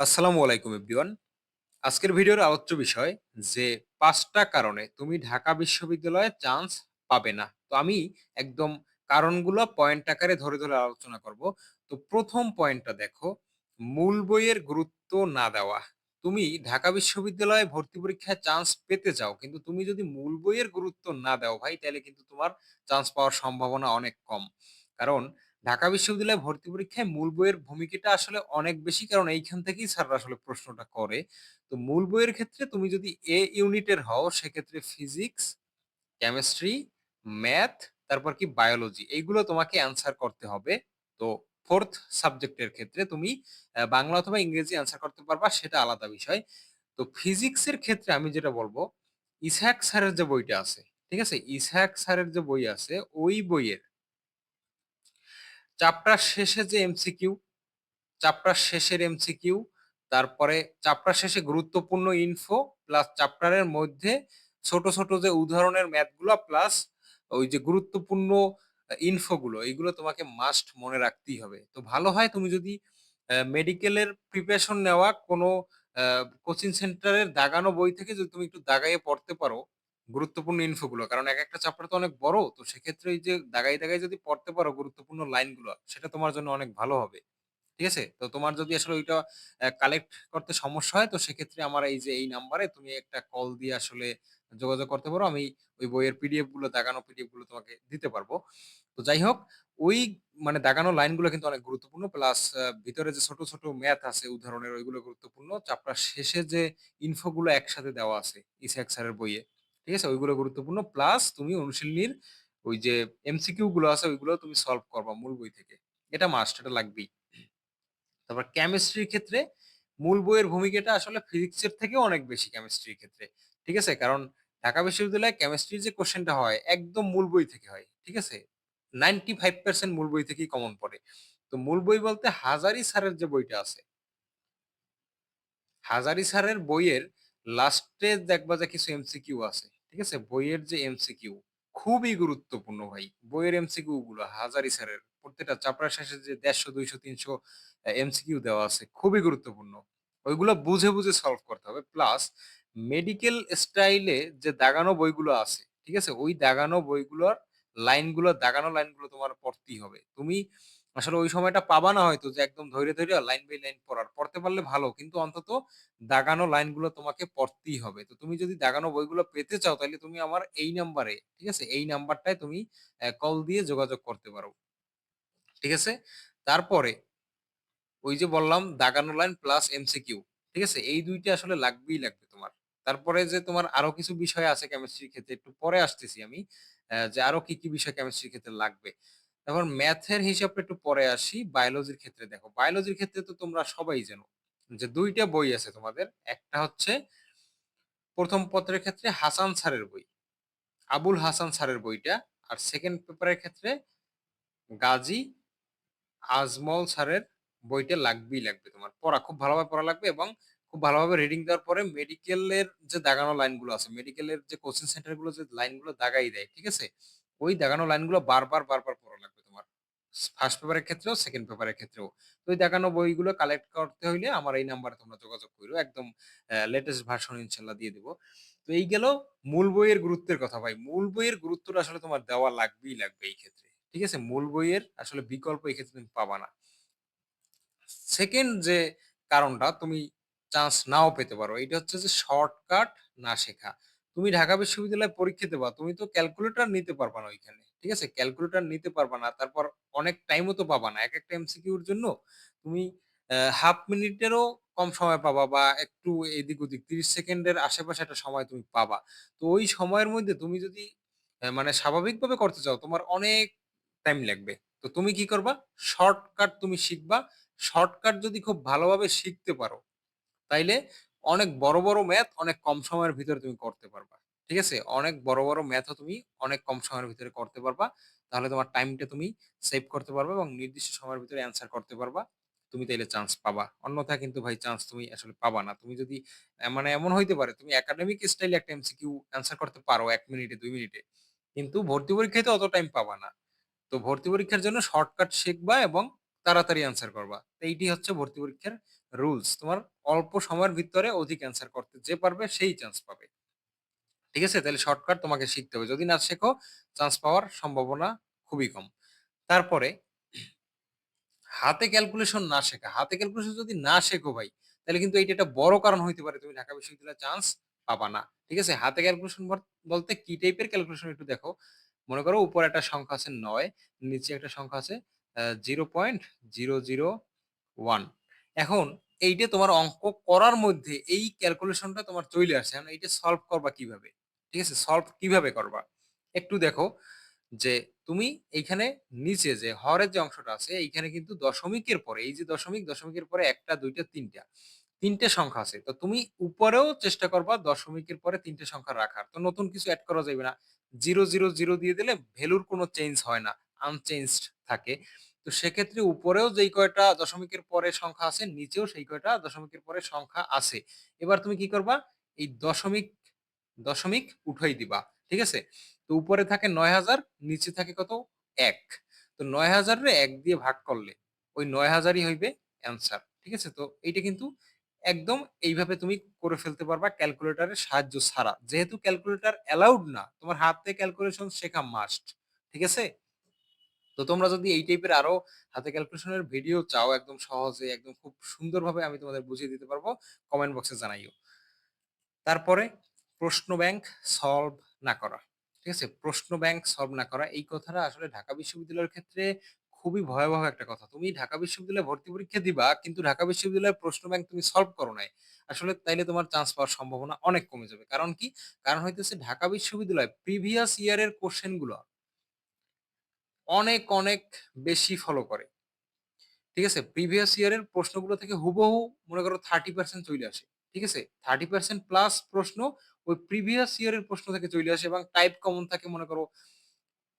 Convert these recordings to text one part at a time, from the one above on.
আসসালামু আলাইকুম এভরিওয়ান। আজকের ভিডিওর আলোচ্য বিষয় যে পাঁচটা কারণে তুমি ঢাকা বিশ্ববিদ্যালয়ে চান্স পাবে না। তো আমি একদম কারণগুলো পয়েন্ট আকারে ধরে, ধরে আলোচনা করব। তো প্রথম পয়েন্টটা দেখো, মূল বইয়ের গুরুত্ব না দেওয়া। তুমি ঢাকা বিশ্ববিদ্যালয়ে ভর্তি পরীক্ষায় চান্স পেতে চাও। কিন্তু তুমি যদি মূল বইয়ের গুরুত্ব না দাও ভাই, তাহলে কিন্তু তোমার চান্স পাওয়ার সম্ভাবনা অনেক কম। কারণ ঢাকা বিশ্ববিদ্যালয়ে ভর্তি পরীক্ষায় মূল বইয়ের ভূমিকাটা আসলে অনেক বেশি কারণ এইখান থেকেই স্যাররা আসলে প্রশ্নটা করে। তো মূল বইয়ের ক্ষেত্রে তুমি যদি এ ইউনিটের হও সেক্ষেত্রে ফিজিক্স, কেমিস্ট্রি, ম্যাথ তারপর কি বায়োলজি এইগুলো তোমাকে অ্যান্সার করতে হবে। তো ফোর্থ সাবজেক্টের ক্ষেত্রে তুমি বাংলা অথবা ইংরেজি অ্যান্সার করতে পারবা সেটা আলাদা বিষয়। তো ফিজিক্সের ক্ষেত্রে আমি যেটা বলব ইসহাক স্যারের যে বইটা আছে, ঠিক আছে? ইসহাক স্যারের যে বই আছে ওই বইয়ের চ্যাপ্টার শেষে যে এমসিকিউ, চাপটার শেষের এমসিকিউ, তারপরে চাপটার শেষে গুরুত্বপূর্ণ ইনফো প্লাস চ্যাপ্টারের মধ্যে ছোট, ছোট যে উদাহরণের ম্যাথগুলা প্লাস ওই যে গুরুত্বপূর্ণ ইনফোগুলো এইগুলো তোমাকে মাস্ট মনে রাখতেই হবে। তো ভালো হয় তুমি যদি মেডিকেলের প্রিপারেশন নেওয়া কোনো কোচিং সেন্টারের দাগানো বই থেকে যদি তুমি একটু দাগাইয়ে পড়তে পারো, গুরুত্বপূর্ণ ইনফোগুলো কারণ এক একটা চ্যাপ্টার তো অনেক বড়। তো সেক্ষেত্রে এই যে দাগাই, দাগাই যদি পড়তে পারো গুরুত্বপূর্ণ লাইনগুলো, সেটা তোমার জন্য অনেক ভালো হবে। ঠিক আছে? তো তোমার যদি আসলে ওইটা কালেক্ট করতে সমস্যা হয় তো সেক্ষেত্রে আমার এই যে এই নাম্বারে তুমি একটা কল দিয়ে আসলে যোগাযোগ করতে পারো। আমি ওই বইয়ের পিডিএফগুলো দাগানো পিডিএফগুলো তোমাকে দিতে পারব। তো যাই হোক, ওই মানে দাগানো লাইনগুলো কিন্তু অনেক গুরুত্বপূর্ণ। প্লাস ভিতরে যে ছোট, ছোট ম্যাথ আছে উদাহরণের ওইগুলো গুরুত্বপূর্ণ। চ্যাপ্টার শেষে যে ইনফোগুলো একসাথে দেওয়া আছে ইসহাক স্যারের বইয়ে। ঠিক আছে? ওইগুলো গুরুত্বপূর্ণ। প্লাস তুমি অনুশীলনীর ওই যে এমসিকিউ গুলো আছে ওইগুলো তুমি সলভ করবা মূল বই থেকে। এটা মাস্ট, এটা লাগবেই। তারপর কেমিস্ট্রির ক্ষেত্রে মূল বইয়ের ভূমিকাটা আসলে ফিজিক্সের থেকেও অনেক বেশি কেমিস্ট্রির ক্ষেত্রে। ঠিক আছে? কারণ ঢাকা বিশ্ববিদ্যালয়ে কেমিস্ট্রির যে কোয়েশ্চেনটা হয় একদম মূল বই থেকে হয়। ঠিক আছে? 95% মূল বই থেকেই কমন পড়ে। তো মূল বই বলতে হাজারি স্যারের যে বইটা আছে হাজারি স্যারের বইয়ের লাস্টে দেখবা যে কিছু এমসিকিউ আছে। ঠিক আছে? বইয়ের যে এমসিকিউ খুবই গুরুত্বপূর্ণ ভাই। বইয়ের এমসিকিউ গুলো হাজারি স্যারের প্রত্যেকটা চ্যাপ্টার শেষে যে ১৫০, ২০০, ৩০০ আ এমসিকিউ দেওয়া আছে খুবই গুরুত্বপূর্ণ। ওইগুলো বুঝে, বুঝে সলভ করতে হবে। প্লাস মেডিকেল স্টাইলে যে দাগানো বইগুলো আছে, ঠিক আছে? ওই দাগানো বইগুলোর লাইনগুলো দাগানো লাইনগুলো তোমার পড়তেই হবে। তুমি আসলে ওই সময়টা পাবা না হয়তো যে একদম ধইরা, ধইরা লাইন বাই লাইন পড়ার। পড়তে পারলে ভালো। কিন্তু অন্তত দাগানো লাইনগুলো তোমাকে পড়তেই হবে। তো তুমি যদি দাগানো বইগুলো পেতে চাও তাইলে তুমি আমার এই নাম্বারে, ঠিক আছে? এই নাম্বারটায় তুমি কল দিয়ে যোগাযোগ করতে পারো। ঠিক আছে? তারপরে ওই যে বললাম দাগানো লাইন প্লাস এমসিকিউ। ঠিক আছে? এই ২ টা আসলে লাগবেই লাগবে তোমার। তারপরে যে তোমার আরও কিছু বিষয় আছে কেমিস্ট্রির ক্ষেত্রে একটু পরে আসতেছি আমি। যে আরও কি, কি বিষয় কেমিস্ট্রির ক্ষেত্রে লাগবে। তারপর ম্যাথের হিসাবটা একটু পরে আসি। বায়োলজির ক্ষেত্রে দেখো। বায়োলজির ক্ষেত্রে তো তোমরা সবাই জানো যে দুইটা বই আছে তোমাদের। একটা হচ্ছে প্রথম পত্রের ক্ষেত্রে হাসান স্যারের বই। আবুল হাসান স্যারের বইটা। আর সেকেন্ড পেপারের ক্ষেত্রে গাজী আজমল স্যারের বইটা লাগবেই লাগবে তোমার। পড়া খুব ভালোভাবে পড়া লাগবে এবং খুব ভালোভাবে রিডিং দেওয়ার পরে মেডিকেলের যে দাগানো লাইনগুলো আছে, মেডিকেলের যে কোচিং সেন্টারগুলো যে লাইনগুলো দাগাই দেয়, ঠিক আছে? ওই দাগানো লাইনগুলো বারবার, বারবার পড়া লাগবে তোমার। ফার্স্ট পেপারের ক্ষেত্রেও, সেকেন্ড পেপারের ক্ষেত্রেও। তো ওই দাগানো বইগুলো কালেক্ট করতে হইলে আমার এই নাম্বারে তোমরা যোগাযোগ কইরো। একদম লেটেস্ট ভার্সন ইনশাল্লাহ দিয়ে দেবো তো এই গেল মূল বইয়ের গুরুত্বের কথা ভাই। মূল বইয়ের গুরুত্বটা আসলে তোমার দেওয়া লাগবেই লাগবে এই ক্ষেত্রে। ঠিক আছে? মূল বইয়ের আসলে বিকল্প এই ক্ষেত্রে তুমি পাবা না। সেকেন্ড যে কারণটা তুমি চান্স নাও পেতে পারো। এইটা হচ্ছে যে শর্টকাট না শেখা। তুমি ঢাকা বিশ্ববিদ্যালয়ে পরীক্ষা দিবা। তুমি তো ক্যালকুলেটর নিতে পারবা না ওইখানে। ঠিক আছে? ক্যালকুলেটর নিতে পারবা না। তারপর অনেক টাইমও তো পাবা না। একেকটা এমসিকিউর জন্য তুমি হাফ মিনিটেরও কম সময় পাবা বা একটু এদিক ওদিক ৩০ সেকেন্ডের আশেপাশে একটা সময় তুমি পাবা। তো ওই সময়ের মধ্যে তুমি যদি মানে স্বাভাবিকভাবে করতে চাও তোমার অনেক টাইম লাগবে। তো তুমি কি করবা? শর্টকাট তুমি শিখবা। শর্টকাট যদি খুব ভালোভাবে শিখতে পারো, তাইলে অনেক বড়, বড় ম্যাথ অনেক কম সময়ের ভিতরে তুমি করতে পারবা। ঠিক আছে? অনেক বড়, বড় ম্যাথও তুমি অনেক কম সময়ের ভিতরে করতে পারবা। তাহলে তোমার টাইমটা তুমি সেভ করতে পারবা এবং নির্দিষ্ট সময়ের ভিতরে অ্যান্সার করতে পারবা। তুমি তাইলে চান্স পাবা। অন্যথায় কিন্তু ভাই চান্স তুমি আসলে পাবা না। তুমি যদি মানে এমন হইতে পারে তুমি একাডেমিক স্টাইলে একটা এমসিকিউ অ্যান্সার করতে পারো এক মিনিটে দুই মিনিটে। কিন্তু ভর্তি পরীক্ষায় তো অত টাইম পাবা না। তো ভর্তি পরীক্ষার জন্য শর্টকাট শিখবা এবং তাড়াতাড়ি অ্যান্সার করবা। তো এইটি হচ্ছে ভর্তি পরীক্ষার রুলস। তোমার অল্প সময়ের ভিতরে অধিক অ্যান্সার করতে যে পারবে সেই চান্স পাবে। ঠিক আছে? তাহলে শর্টকাট তোমাকে শিখতে হবে। যদি না শেখো চান্স পাওয়ার সম্ভাবনা খুবই কম। তারপরে হাতে ক্যালকুলেশন না শেখা। হাতে ক্যালকুলেশন যদি না শেখো ভাই, তাহলে কিন্তু এইটা একটা বড় কারণ হইতে পারে তুমি ঢাকা বিশ্ববিদ্যালয়ে চান্স পাবা না। ঠিক আছে? হাতে ক্যালকুলেশন বলতে কি টাইপের ক্যালকুলেশন একটু দেখো। মনে করো উপরে একটা সংখ্যা আছে নয় নিচে একটা সংখ্যা আছে zero point zero zero one এখন এইটা তোমার অঙ্ক করার মধ্যে এই ক্যালকুলেশনটা তোমার চইলে আসছে। এখন এইটা সলভ করবা কীভাবে? ঠিক আছে? সলভ কীভাবে করবা? একটু দেখো যে তুমি এইখানে নিচে যে হরের যে অংশটা আছে এইখানে কিন্তু দশমিকের পরে এই যে দশমিক, দশমিকের পরে ১ টা ২ টা ৩ টা। ৩ টে সংখ্যা আছে। তো তুমি উপরেও চেষ্টা করবা দশমিকের পরে তিনটে সংখ্যা রাখার। তো নতুন কিছু অ্যাড করা যাইবে না। 0, 0, 0 দিয়ে দিলে ভ্যালুর কোনো চেঞ্জ হয় না। আনচেঞ্জড থাকে। তো সেক্ষেত্রে উপরেও যেই কয়টা দশমিকের পরে সংখ্যা আছে, নিচেও সেই কয়টা দশমিকের পরে সংখ্যা আছে। এবার তুমি কি করবা? এই দশমিক, দশমিক উঠাই দিবা। ঠিক আছে? তো উপরে থাকে ৯০০০ নিচে থাকে কত? এক তো ৯০০০ রে এক দিয়ে ভাগ করলে ওই নয় হাজারই হইবে অ্যান্সার। ঠিক আছে? তো এইটা কিন্তু একদম এইভাবে তুমি করে ফেলতে পারবা ক্যালকুলেটরের সাহায্য ছাড়া। যেহেতু ক্যালকুলেটর অ্যালাউড না, তোমার হাতে ক্যালকুলেশন শেখা মাস্ট। ঠিক আছে? তো তোমরা যদি এই টাইপের আরও হাতে ক্যালকুলেশনের ভিডিও চাও একদম সহজে, একদম খুব সুন্দরভাবে আমি তোমাদের বুঝিয়ে দিতে পারব, কমেন্ট বক্সে জানাইও। তারপরে প্রশ্ন ব্যাংক সলভ না করা। ঠিক আছে? প্রশ্ন ব্যাংক সলভ না করা এই কথাটা আসলে ঢাকা বিশ্ববিদ্যালয়ের ক্ষেত্রে খুবই ভয়াবহ একটা কথা। তুমি ঢাকা বিশ্ববিদ্যালয়ে ভর্তি পরীক্ষা দিবা কিন্তু ঢাকা বিশ্ববিদ্যালয়ের প্রশ্ন ব্যাংক তুমি সলভ করো নাই। আসলে তাইলে তোমার চান্স পাওয়ার সম্ভাবনা অনেক কমে যাবে। কারণ কি? কারণ হইতেছে ঢাকা বিশ্ববিদ্যালয় প্রিভিয়াস ইয়ার এর কোয়েশ্চেনগুলো অনেক, অনেক বেশি ফলো করে। ঠিক আছে? প্রিভিয়াস ইয়ারের প্রশ্নগুলো থেকে হুবহু মনে করো থার্টি পার্সেন্ট চলে আসে। ঠিক আছে? 30% প্লাস প্রশ্ন ওই প্রিভিয়াস ইয়ারের প্রশ্ন থেকে চলে আসে এবং টাইপ কমন থাকে মনে করো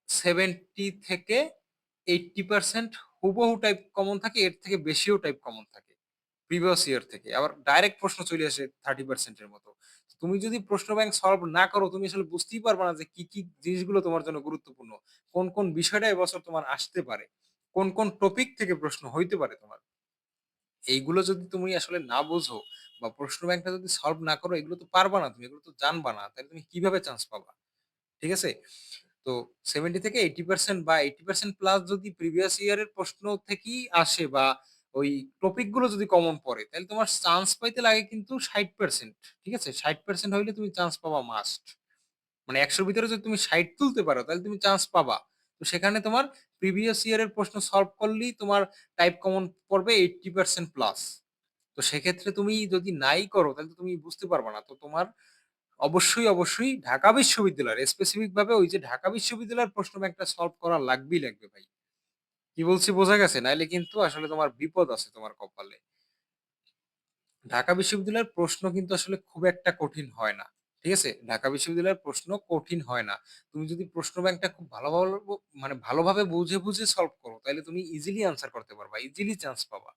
70 থেকে 80% হুবহু টাইপ কমন থাকে, এর থেকে বেশিও টাইপ কমন থাকে। প্রিভিয়াস ইয়ার থেকে। আবার ডাইরেক্ট প্রশ্ন চলে আসে থার্টি পার্সেন্টের মতো। তুমি যদি প্রশ্ন ব্যাংক সলভ না করো, তুমি আসলে বুঝতেই পারবে না যে কি, কি জিনিসগুলো তোমার জন্য গুরুত্বপূর্ণ। কোন, কোন বিষয়টা এবছর তোমার আসতে পারে। কোন, কোন টপিক থেকে প্রশ্ন হইতে পারে তোমার। এইগুলো যদি তুমি আসলে না বোঝো বা প্রশ্ন ব্যাংকটা যদি সলভ না করো, এগুলো তো পারবা না তুমি। এগুলো তো জানবা না। তাহলে তুমি কীভাবে চান্স পাবা? ঠিক আছে? তো 70 থেকে 80% বা 80% প্লাস যদি প্রিভিয়াস ইয়ার এর প্রশ্ন থেকেই আসে বা ওই টপিকগুলো যদি কমন পড়ে, তাহলে তোমার চান্স পাইতে লাগে কিন্তু 60% ঠিক আছে? 60% হইলে তুমি চান্স পাবা মাস্ট। মানে ১০০ র ভিতরে যদি তুমি ৬০ তুলতে পারো, তাহলে তুমি চান্স পাবা। তো সেখানে তোমার প্রিভিয়াস ইয়ার এর প্রশ্ন সলভ করলেই তোমার টাইপ কমন পড়বে 80% প্লাস। তো সেক্ষেত্রে তুমি যদি নাই করো, তাহলে তুমি বুঝতে পারবা না। তো তোমার অবশ্যই, অবশ্যই ঢাকা বিশ্ববিদ্যালয়ের স্পেসিফিক ভাবে ওই যে ঢাকা বিশ্ববিদ্যালয়ের প্রশ্ন ব্যাংকটা সলভ করা লাগবেই লাগবে ভাই। কি বলছি বোঝা গেছে? নাইলে কিন্তু আসলে তোমার বিপদ আছে তোমার কপালে। ঢাকা বিশ্ববিদ্যালয়ের প্রশ্ন কিন্তু আসলে খুব একটা কঠিন হয় না। ঠিক আছে? ঢাকা বিশ্ববিদ্যালয়ের প্রশ্ন কঠিন হয় না। তুমি যদি প্রশ্ন ব্যাংকটা খুব ভালো, ভালো মানে ভালোভাবে বুঝে, বুঝে সলভ করো, তাইলে তুমি ইজিলি আনসার করতে পারবা। ইজিলি চান্স পাবা।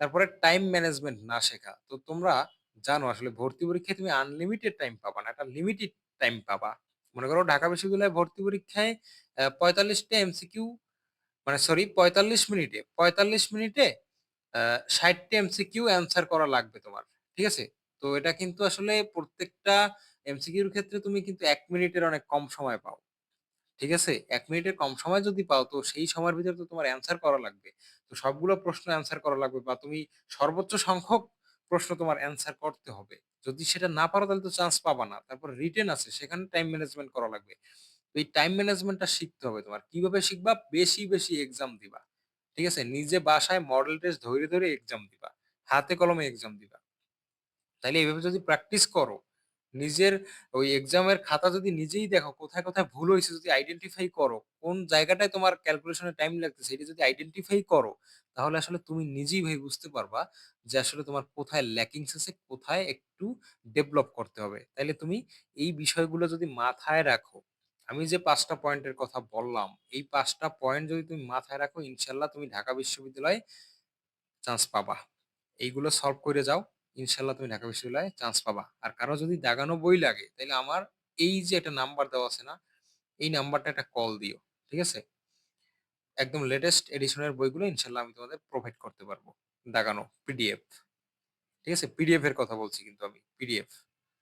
তারপরে টাইম ম্যানেজমেন্ট না শেখা। তো তোমরা জানো আসলে ভর্তি পরীক্ষায় তুমি আনলিমিটেড টাইম পাবা না। একটা লিমিটেড টাইম পাবা। মনে করো ঢাকা বিশ্ববিদ্যালয়ে ভর্তি পরীক্ষায় আ ৪৫ টা এমসিকিউ মানে সরি ৪৫ মিনিটে ৪৫ মিনিটে আ ৬০ টা এমসিকিউ অ্যান্সার করা লাগবে তোমার। ঠিক আছে? তো এটা কিন্তু আসলে প্রত্যেকটা এমসিকিউর ক্ষেত্রে তুমি কিন্তু এক মিনিটের অনেক কম সময় পাও। ঠিক আছে? এক মিনিটের কম সময় যদি পাও, তো সেই সময়ের ভিতরে তো তোমার অ্যান্সার করা লাগবে। তো সবগুলো প্রশ্ন অ্যান্সার করা লাগবে বা তুমি সর্বোচ্চ সংখ্যক প্রশ্ন তোমার অ্যান্সার করতে হবে। যদি সেটা না পারো, তাহলে তো চান্স পাবা না। তারপর রিটেন আছে, সেখানে টাইম ম্যানেজমেন্ট করা লাগবে। এই টাইম ম্যানেজমেন্টটা শিখতে হবে তোমার। কীভাবে শিখবা? বেশি, বেশি এক্সাম দিবা। ঠিক আছে? নিজে বাসায় মডেল টেস্ট ধরে ধরে এক্সাম দিবা। হাতে কলমে এক্সাম দিবা। তাইলে এভাবে যদি প্র্যাকটিস করো, নিজের ওই এক্সামের খাতা যদি নিজেই দেখো কোথায়, কোথায় ভুল হইছে যদি আইডেন্টিফাই করো, কোন জায়গাটায় তোমার ক্যালকুলেশনে টাইম লাগতেছে এটা যদি আইডেন্টিফাই করো, তাহলে আসলে তুমি নিজেই ভাই বুঝতে পারবা যে আসলে তোমার কোথায় ল্যাকিংস আছে, কোথায় একটু ডেভেলপ করতে হবে। তাইলে তুমি এই বিষয়গুলো যদি মাথায় রাখো, আমি যে পাঁচটা পয়েন্টের কথা বললাম, এই পাঁচটা পয়েন্ট যদি তুমি মাথায় রাখো ইনশাল্লাহ তুমি ঢাকা বিশ্ববিদ্যালয়ে চান্স পাবা। এইগুলো সলভ করে যাও। ইনশাল্লাহ তুমি ঢাকা বিশ্ববিদ্যালয়ে চান্স পাবা। আর কারও যদি দাগানো বই লাগে, তাইলে আমার এই যে একটা নাম্বার দেওয়া আছে না? এই নাম্বারটা একটা কল দিও। ঠিক আছে? একদম লেটেস্ট এডিশনের বইগুলো ইনশাল্লাহ আমি তোমাদের প্রোভাইড করতে পারব। দাগানো পিডিএফ। ঠিক আছে? পিডিএফ এর কথা বলছি কিন্তু আমি। পিডিএফ।